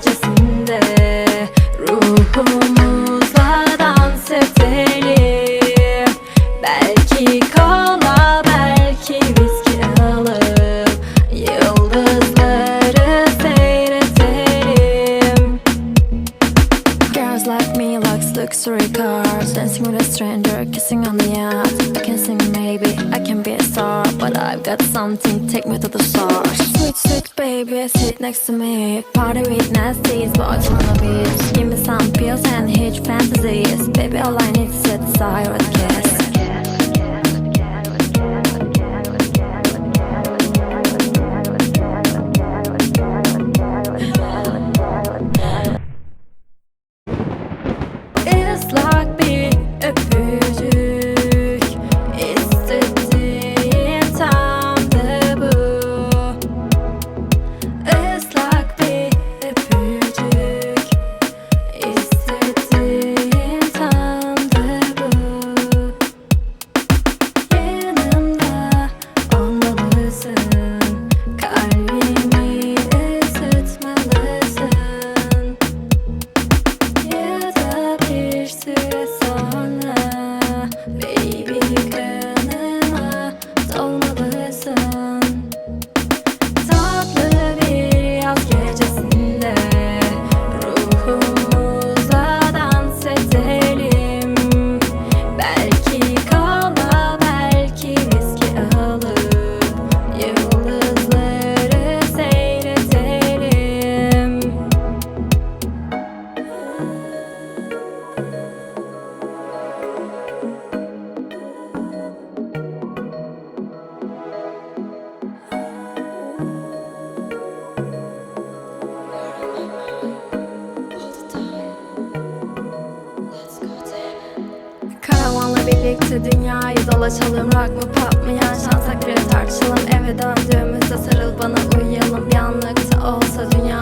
gecesinde luxury cars Dancing with a stranger, kissing on the ass. I can sing maybe, I can be a star But I've got something, take me to the stars. Sweet, sweet baby, sit next to me. Party with nasties, boys wanna beach Give me some pills and huge fantasies. Baby, all I need is a desire birlikte dünyayı dolaşalım. Rock mı pop mu yaşansak bir tartışalım. Eve döndüğümüzde sarıl bana uyuyalım. Bir anlıkta olsa dünyayı